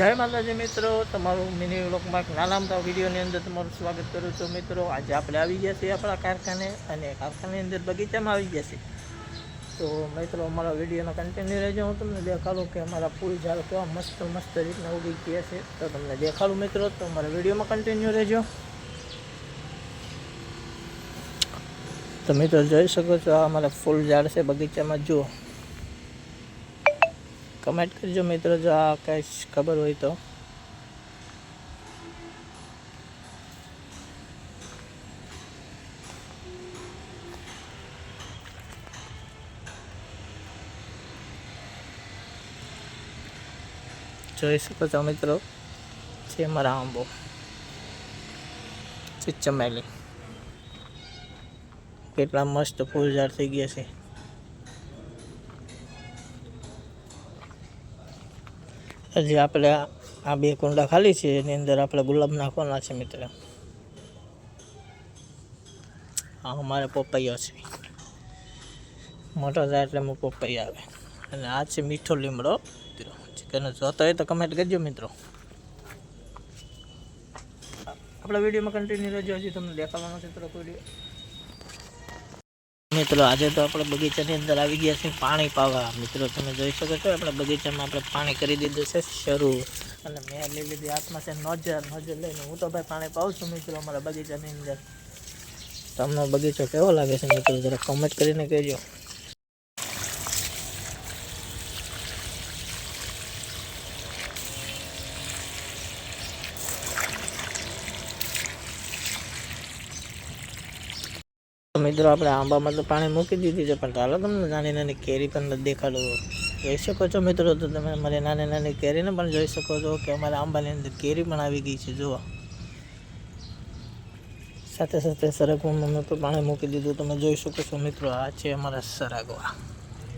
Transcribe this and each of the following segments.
જય માતાજી મિત્રો, તમારું મિની વ્લોગમાં એક નાના મોટા વિડીયોની અંદર તમારું સ્વાગત કરું છું મિત્રો. આજે આપણે આવી ગયા છીએ આપણા કારખાને અને કારખાની અંદર બગીચામાં આવી ગયા છીએ. તો મિત્રો, અમારા વિડીયોનો કન્ટિન્યુ રહેજો. હું તમને દેખાડું કે અમારા ફૂલ ઝાડ કેવા મસ્ત મસ્ત રીતના ઉગી ગયા છે. તો તમને દેખાડું મિત્રો, તો અમારા વિડીયોમાં કન્ટિન્યુ રહેજો. તમે તો જોઈ શકો છો, આ અમારા ફૂલ ઝાડ છે બગીચામાં. જુઓ. કમેન્ટ કરજો મિત્રો, જો આ કંઈ ખબર હોય તો. જોઈ શકો છો મિત્રો, છે મારા આંબો. ચમેલી કેટલા મસ્ત ફૂલ ઝાડ થઈ ગયા છે. હજી આપણે આ- બે કુંડા ખાલી છે, એની અંદર આપણે ગુલાબ નાખવાના છે મિત્ર. આ અમારે પપૈયો છે. મોટો થાય એટલે એમાં પપૈયા આવે. અને આ છે મીઠો લીમડો. મિત્રો ચિકન જોતો હોય તો કમેન્ટ કરજો મિત્રો. આપણા વિડીયોમાં કન્ટિન્યુ રહેજો, હજી તમને દેખાવાનો છે થોડોક વીડિયો મિત્રો, આજે તો આપણે બગીચાની અંદર આવી ગયા છીએ પાણી પાવા. મિત્રો, તમે જોઈ શકો છો, આપણે બગીચામાં આપણે પાણી કરી દીધું છે શરૂ. અને મેં લઈ લીધી હાથમાં છે નજર નજર લઈને હું તો ભાઈ પાણી પાઉં છું, મિત્રો, અમારા બગીચાની અંદર. તમને બગીચો કેવો લાગે છે, મિત્રો, જરા કમેન્ટ કરીને કહેજો. મિત્રો આપણે આંબામાં તો પાણી મૂકી દીધી છે, પણ ચાલો તમને નાની નાની કેરી પણ દેખાડું. જોઈ શકો છો મિત્રો, તો તમે મારે નાની નાની કેરીને પણ જોઈ શકો છો કે અમારા આંબાની અંદર કેરી પણ આવી ગઈ છે, જુઓ. સાથે સાથે સરગવામાં મેં પણ પાણી મૂકી દીધું, તમે જોઈ શકો છો મિત્રો, આ છે અમારા સરગવા.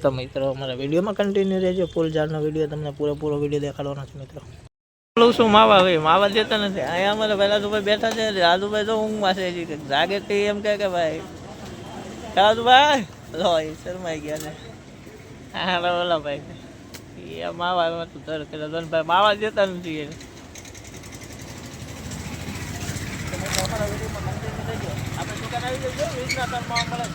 તો મિત્રો, અમારા વિડીયોમાં કન્ટિન્યુ રહેજો. ફૂલ ઝાડનો વીડિયો તમને પૂરેપૂરો વીડિયો દેખાડવાનો છે, મિત્રો. બોલું, શું માવા ભાઈ માવા દેતા નથી. અહીંયા અમારે પહેલા તો ભાઈ બેઠા છે. રાજુભાઈ તો ઊંઘમાં છે. જાગે તે એમ કહે કે ભાઈ રાજુભાઈ લો એ શરમાઈ ગયા ને હા ઓલા ભાઈ એ માવા એમાં તું ધર કે ભાઈ માવા દેતા નથી આપણે દુકાન આવી જજો વીસના તારમાં મળે